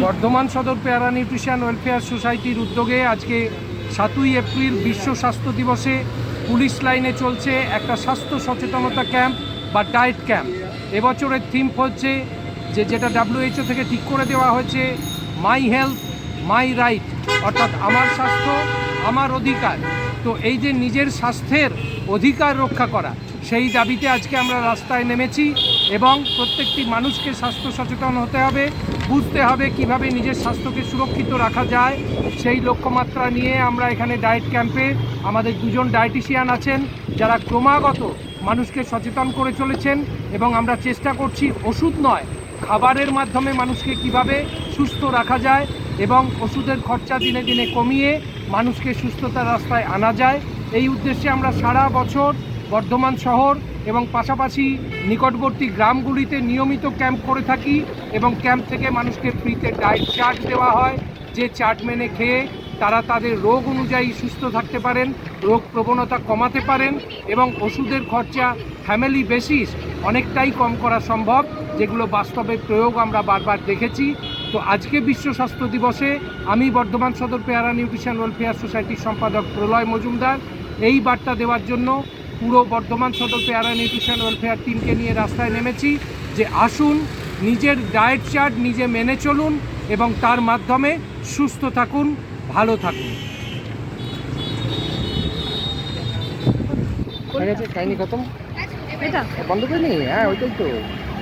বর্ধমান সদর প্যারা nutrition welfare সোসাইটির উদ্যোগে আজকে সাতই এপ্রিল বিশ্ব স্বাস্থ্য দিবসে পুলিশ লাইনে চলছে একটা স্বাস্থ্য সচেতনতা ক্যাম্প বা ডায়েট ক্যাম্প। এবছরের থিম হচ্ছে যে যেটা ডাব্লিউএইচও থেকে ঠিক করে দেওয়া হয়েছে, মাই হেলথ, মাই রাইট, অর্থাৎ আমার স্বাস্থ্য, আমার অধিকার। তো এই যে নিজের স্বাস্থ্যের অধিকার রক্ষা করা সেই দাবিতে আজকে আমরা রাস্তায় নেমেছি এবং প্রত্যেকটি মানুষকে স্বাস্থ্য সচেতন হতে হবে, বুঝতে হবে কীভাবে নিজের স্বাস্থ্যকে সুরক্ষিত রাখা যায়। সেই লক্ষ্যমাত্রা নিয়ে আমরা এখানে ডায়েট ক্যাম্পে আমাদের দুজন ডায়েটিশিয়ান আছেন, যারা ক্রমাগত মানুষকে সচেতন করে চলেছেন এবং আমরা চেষ্টা করছি ওষুধ নয়, খাবারের মাধ্যমে মানুষকে কীভাবে সুস্থ রাখা যায় এবং ওষুধের খরচা দিনে দিনে কমিয়ে মানুষকে সুস্থতার রাস্তায় আনা যায়। এই উদ্দেশ্যে আমরা সারা বছর বর্ধমান শহর এবং পাশাপাশি নিকটবর্তী গ্রামগুলিতে নিয়মিত ক্যাম্প করে থাকি এবং ক্যাম্প থেকে মানুষকে ফ্রিতে ডায়েট চার্ট দেওয়া হয়। যে চার্ট মেনে খেয়ে তারা তাদের রোগ অনুযায়ী সুস্থ থাকতে পারেন, রোগ প্রবণতা কমাতে পারেন এবং ওষুধের খরচা ফ্যামিলি বেসিস অনেকটাই কম করা সম্ভব, যেগুলো বাস্তবে প্রয়োগ আমরা বারবার দেখেছি। তো আজকে বিশ্ব স্বাস্থ্য দিবসে আমি বর্ধমান সদর পেয়ারা নিউট্রিশন ওয়েলফেয়ার সোসাইটির সম্পাদক প্রলয় মজুমদার এই বার্তা দেওয়ার জন্য পুরো বর্ধমান সদর পেয়ারা নিউট্রিশন ওয়েলফেয়ার টিমকে নিয়ে রাস্তায় নেমেছি যে আসুন নিজের ডায়েট চার্ট নিজে মেনে চলুন এবং তার মাধ্যমে সুস্থ থাকুন ভালো থাকুন। হয়ে গেছে কাহিনি খতম? এটা। বন্ধ করে নি হ্যাঁ ওইটাই তো।